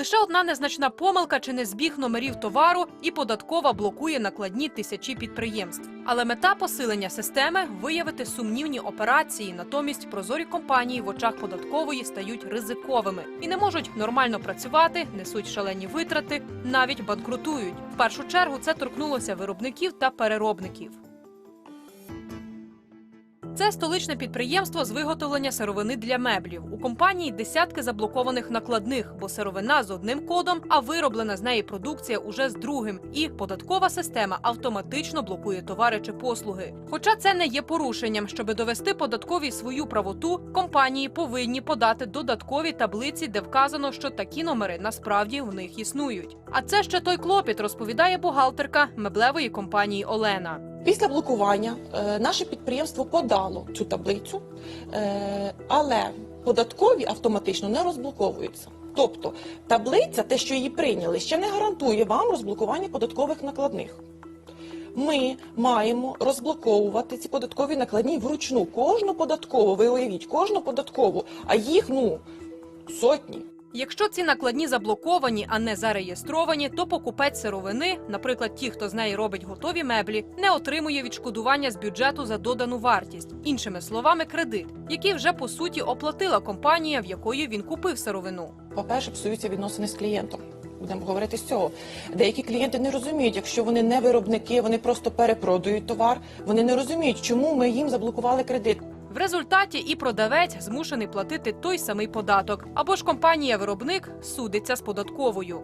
Лише одна незначна помилка чи не збіг номерів товару, і податкова блокує накладні тисячі підприємств. Але мета посилення системи виявити сумнівні операції. Натомість прозорі компанії в очах податкової стають ризиковими і не можуть нормально працювати, несуть шалені витрати, навіть банкрутують. В першу чергу це торкнулося виробників та переробників. Це столичне підприємство з виготовлення сировини для меблів. У компанії десятки заблокованих накладних, бо сировина з одним кодом, а вироблена з неї продукція уже з другим. І податкова система автоматично блокує товари чи послуги. Хоча це не є порушенням, щоби довести податковій свою правоту, компанії повинні подати додаткові таблиці, де вказано, що такі номери насправді в них існують. А це ще той клопіт, розповідає бухгалтерка меблевої компанії Олена. Після блокування е, наше підприємство подало цю таблицю, е, але податкові автоматично не розблоковуються. Тобто таблиця, те, що її прийняли, ще не гарантує вам розблокування податкових накладних. Ми маємо розблоковувати ці податкові накладні вручну. Кожну податкову, ви уявіть, кожну податкову, а їх ну сотні. Якщо ці накладні заблоковані, а не зареєстровані, то покупець сировини, наприклад, ті, хто з неї робить готові меблі, не отримує відшкодування з бюджету за додану вартість, іншими словами, кредит, який вже по суті оплатила компанія, в якої він купив сировину. По-перше, псуються відносини з клієнтом. Будемо говорити з цього. Деякі клієнти не розуміють, якщо вони не виробники, вони просто перепродають товар. Вони не розуміють, чому ми їм заблокували кредит. В результаті і продавець змушений платити той самий податок, або ж компанія-виробник судиться з податковою.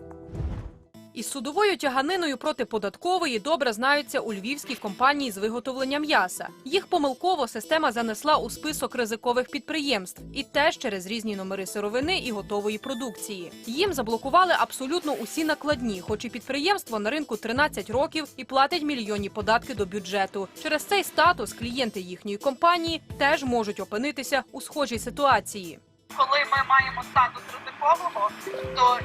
Із судовою тяганиною проти податкової добре знаються у львівській компанії з виготовлення м'яса. Їх помилково система занесла у список ризикових підприємств, і теж через різні номери сировини і готової продукції. Їм заблокували абсолютно усі накладні, хоч і підприємство на ринку 13 років і платить мільйонні податки до бюджету. Через цей статус клієнти їхньої компанії теж можуть опинитися у схожій ситуації. коли ми маємо статус ризикового, то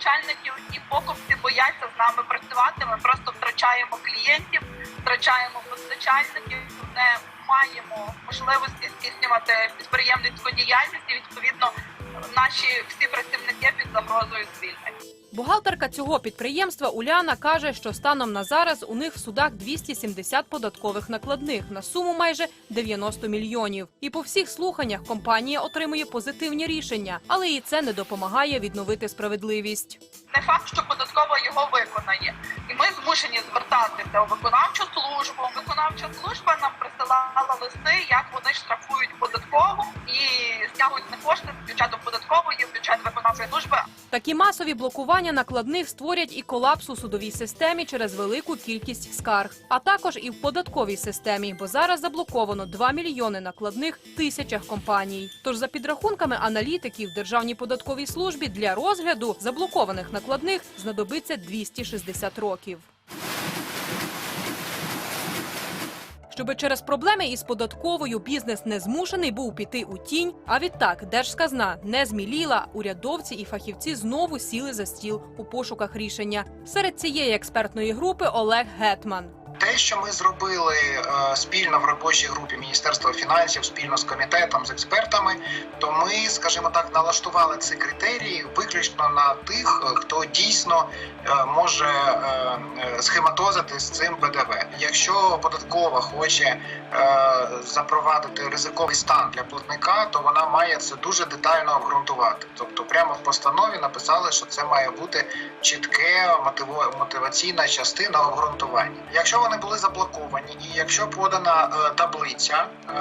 постачальників і покупці бояться з нами працювати. Ми просто втрачаємо клієнтів, втрачаємо постачальників, не маємо можливості здійснювати підприємницьку діяльність і відповідно наші всі працівники під загрозою звільнення. Бухгалтерка цього підприємства Уляна каже, що станом на зараз у них в судах 270 податкових накладних на суму майже 90 мільйонів. І по всіх слуханнях компанія отримує позитивні рішення, але і це не допомагає відновити справедливість. не факт, що податкова його виконає, і ми змушені звертатися у виконавчу службу. Виконавча служба нам присилала листи, як вони штрафують податкову і стягують на кошти з бюджету податкової бюджет виконавчої служби. Такі масові блокування накладних створять і колапс у судовій системі через велику кількість скарг, а також і в податковій системі, бо зараз заблоковано 2 мільйони накладних тисячах компаній. Тож, за підрахунками аналітиків, Державній податковій службі для розгляду заблокованих накладних знадобиться 260 років. Щоби через проблеми із податковою бізнес не змушений був піти у тінь. А відтак держсказна не зміліла. Урядовці і фахівці знову сіли за стіл у пошуках рішення. Серед цієї експертної групи Олег Гетман. Те, що ми зробили е, спільно в робочій групі Міністерства фінансів, спільно з комітетом, з експертами, то ми, скажімо так, налаштували ці критерії виключно на тих, е, хто дійсно е, може схематозити з цим ПДВ. Якщо податкова хоче запровадити ризиковий стан для платника, то вона має це дуже детально обґрунтувати. Тобто, прямо в постанові написали, що це має бути чітке мотиваційна частина обґрунтування. Якщо вони були заблоковані, і якщо подана е, таблиця е,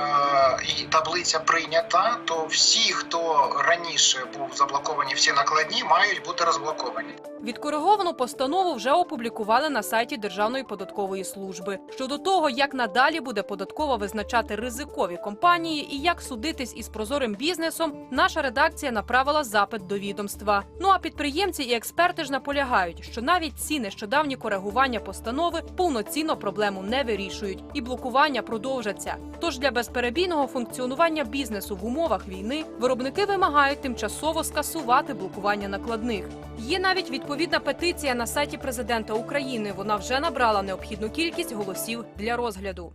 і таблиця прийнята, то всі, хто раніше був заблоковані, всі накладні, мають бути розблоковані. Відкориговану постанову вже опублікували на сайті Державної податкової служби. Щодо того, як надалі буде податкова визначати ризикові компанії і як судитись із прозорим бізнесом, наша редакція направила запит до відомства. Ну а підприємці і експерти ж наполягають, що навіть ці нещодавні коригування постанови повноцінно проблему не вирішують, і блокування продовжаться. Тож для безперебійного функціонування бізнесу в умовах війни виробники вимагають тимчасово скасувати блокування накладних. Є навіть відповідна петиція на сайті президента України. Вона вже набрала необхідну кількість голосів для розгляду.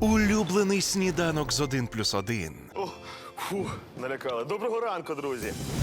Улюблений сніданок з 1 плюс 1. О, фу, налякали. Доброго ранку, друзі.